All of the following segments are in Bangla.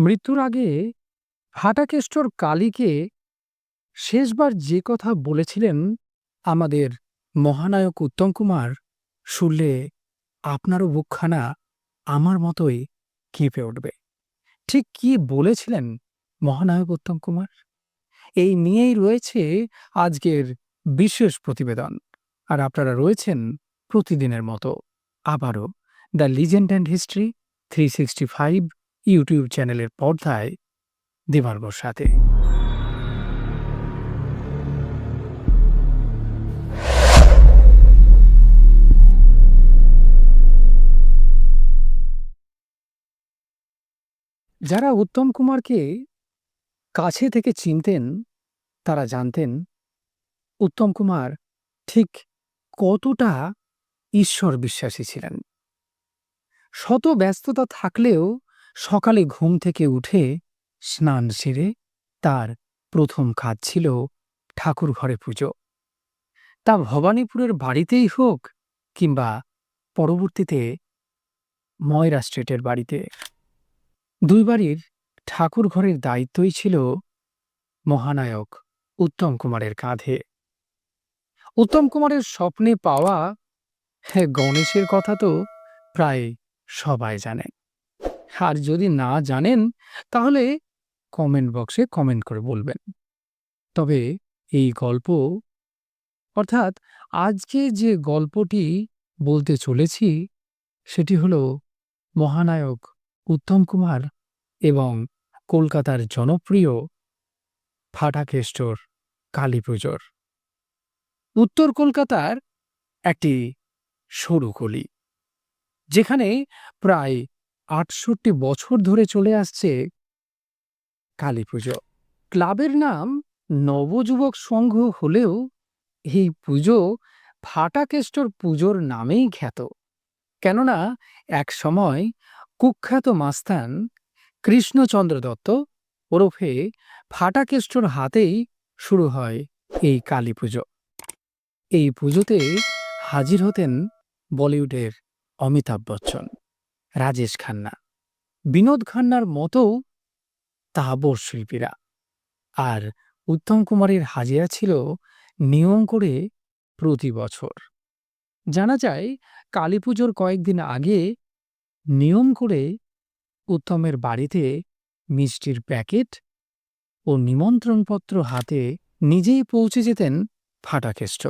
মৃত্যুর আগে হাটাকেষ্টর কালীকে শেষবার যে কথা বলেছিলেন আমাদের মহানায়ক উত্তম কুমার, শুনলে আপনারও বুকখানা আমার মতোই কেঁপে উঠবে। ঠিক কি বলেছিলেন মহানায়ক উত্তম কুমার? এই নিয়েই রয়েছে আজকের বিশেষ প্রতিবেদন। আর আপনারা রয়েছেন প্রতিদিনের মতো আবারও the legend and history three sixty five YouTube চ্যানেলের পর্দায় দেবার্গর সাথে। যারা উত্তম কুমারকে কাছে থেকে চিনতেন, তারা জানতেন উত্তম কুমার ঠিক কতটা ঈশ্বর বিশ্বাসী ছিলেন। শত ব্যস্ততা থাকলেও সকালে ঘুম থেকে উঠে স্নান সেরে তার প্রথম কাজ ছিল ঠাকুর ঘরে পুজো। তা ভবানীপুরের বাড়িতেই হোক কিংবা পরবর্তীতে ময়রা স্ট্রিটের বাড়িতে। দুই বাড়ির ঠাকুর ঘরের দায়িত্বই ছিল মহানায়ক উত্তম কুমারের কাঁধে। উত্তম কুমারের স্বপ্নে পাওয়া হ্যাঁ গণেশের কথা তো প্রায় সবাই জানে। আর যদি না জানেন, তাহলে কমেন্ট বক্সে কমেন্ট করে বলবেন। তবে এই গল্প, অর্থাৎ আজকে যে গল্পটি বলতে চলেছি, সেটি হল মহানায়ক উত্তম কুমার এবং কলকাতার জনপ্রিয় ফাটাকেষ্টর কালী পুজোর উত্তর কলকাতার একটি সরু গলি, যেখানে প্রায় আটষট্টি বছর ধরে চলে আসছে কালী পুজো। ক্লাবের নাম নবযুবক সংঘ হলেও এই পুজো ফাটাকেষ্টর পুজোর নামেই খ্যাত। কেননা এক সময় কুখ্যাত মাস্তান কৃষ্ণচন্দ্র দত্ত ওরফে ফাটাকেষ্টর হাতেই শুরু হয় এই কালী পুজো। এই পুজোতে হাজির হতেন বলিউডের অমিতাভ বচ্চন। রাজেশ খান্না। বিনোদ খান্নার মতো তাবর শিল্পীরা। আর উত্তম কুমারের হাজিরা ছিল নিয়ম করে প্রতি বছর। জানা যায়, কালী পুজোর কয়েকদিন আগে নিয়ম করে উত্তমের বাড়িতে মিষ্টির প্যাকেট ও নিমন্ত্রণপত্র হাতে নিজেই পৌঁছে যেতেন ফাটাকেষ্ট।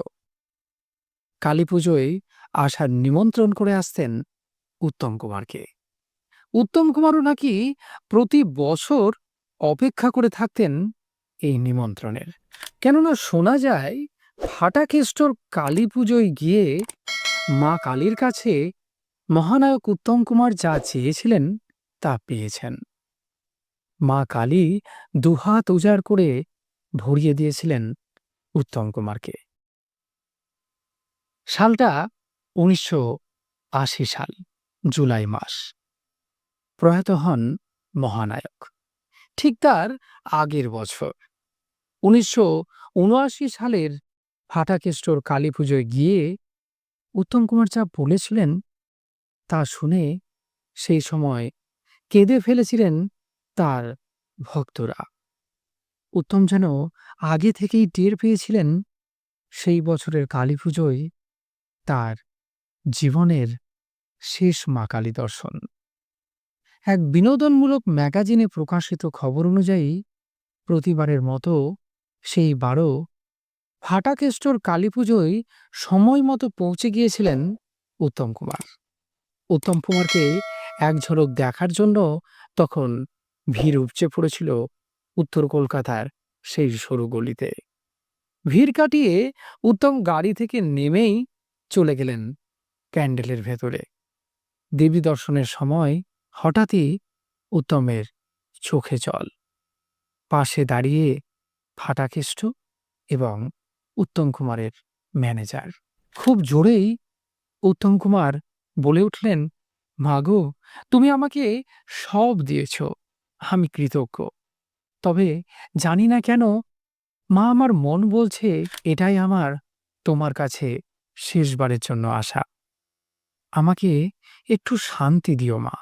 কালী পুজোয় আসার নিমন্ত্রণ করে আসতেন উত্তম কুমারকে। উত্তম কুমারও নাকি প্রতি বছর অপেক্ষা করে থাকতেন এই নিমন্ত্রণের। কেননা শোনা যায়, ফাটাকেষ্টর কালী পুজোয় গিয়ে মা কালীর কাছে মহানায়ক উত্তম কুমার যা চেয়েছিলেন তা পেয়েছেন। মা কালী দুহাত উজাড় করে ভরিয়ে দিয়েছিলেন উত্তম কুমারকে। সালটা উনিশশো আশি সাল। জুলাই মাস। প্রয়াত হন মহানায়ক। ঠিক তার আগের বছর। উনিশশো উনআশি সালের ফাটাকেষ্টর কালী পুজোয় গিয়ে উত্তম কুমার যা বলেছিলেন তা শুনে সেই সময় কেঁদে ফেলেছিলেন তার ভক্তরা। উত্তম যেন আগে থেকেই টের পেয়েছিলেন সেই বছরের কালী পুজোয় তার জীবনের শেষ মা কালী দর্শন। এক বিনোদনমূলক ম্যাগাজিনে প্রকাশিত খবর অনুযায়ী, প্রতিবারের মতো সেই বারো ফাটাকেষ্টর কালী পুজোয় সময় মতো পৌঁছে গিয়েছিলেন উত্তম কুমার। উত্তম কুমারকে এক ঝলক দেখার জন্য তখন ভিড় উপচে পড়েছিল উত্তর কলকাতার সেই সরু গলিতে। ভিড় কাটিয়ে উত্তম গাড়ি থেকে নেমেই চলে গেলেন ক্যান্ডেলের ভেতরে। দেবী দর্শনের সময় হঠাৎই উত্তমের চোখে জল। পাশে দাঁড়িয়ে ফাটাকেষ্ট এবং উত্তম কুমারের ম্যানেজার। খুব জোরেই উত্তম কুমার বলে উঠলেন মাগো তুমি আমাকে সব দিয়েছ, আমি কৃতজ্ঞ। তবে জানি না কেন, মা আমার মন বলছে এটাই আমার তোমার কাছে শেষবারের জন্য আসা। আমাকে একটু শান্তি দিও মা।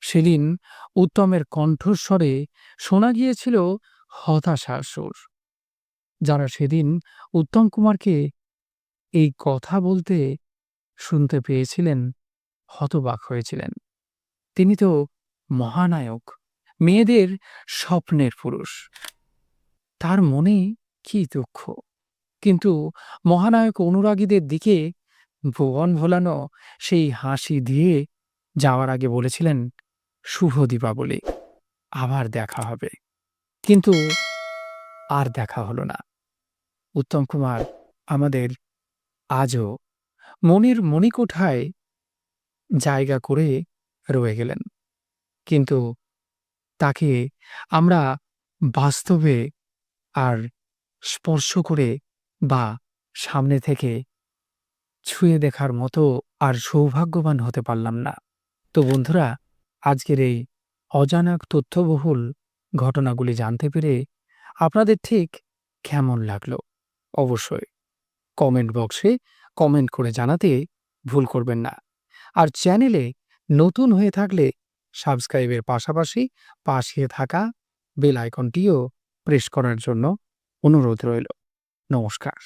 সেদিন উত্তমের কণ্ঠস্বরে শোনা গিয়েছিল হতাশার সুর। যারা সেদিন উত্তম কুমারকে এই কথা বলতে শুনতে পেয়েছিলেন, হতবাক হয়েছিলেন। তিনি তো মহানায়ক, মেয়েদের স্বপ্নের পুরুষ। তার মনে কি দুঃখ? কিন্তু মহানায়ক অনুরাগীদের দিকে ভুবন ভোলানো সেই হাসি দিয়ে যাওয়ার আগে বলেছিলেন, শুভ দীপাবলি, আবার দেখা হবে। কিন্তু আর দেখা হলো না। উত্তম কুমার, আমাদের আজও মনির মণিকোঠায় জায়গা করে রয়ে গেলেন। কিন্তু তাকে আমরা বাস্তবে আর স্পর্শ করে বা সামনে থেকে ছুঁয়ে দেখার মতো আর সৌভাগ্যবান হতে পারলাম না। তো বন্ধুরা, আজকের এই অজানা তথ্যবহুল ঘটনাগুলি জানতে পেরে আপনাদের ঠিক কেমন লাগল? অবশ্যই কমেন্ট বক্সে কমেন্ট করে জানাতে ভুল করবেন না। আর চ্যানেলে নতুন হয়ে থাকলে সাবস্ক্রাইবের পাশাপাশি পাশে থাকা বেল আইকনটিও প্রেস করার জন্য অনুরোধ রইল। নমস্কার।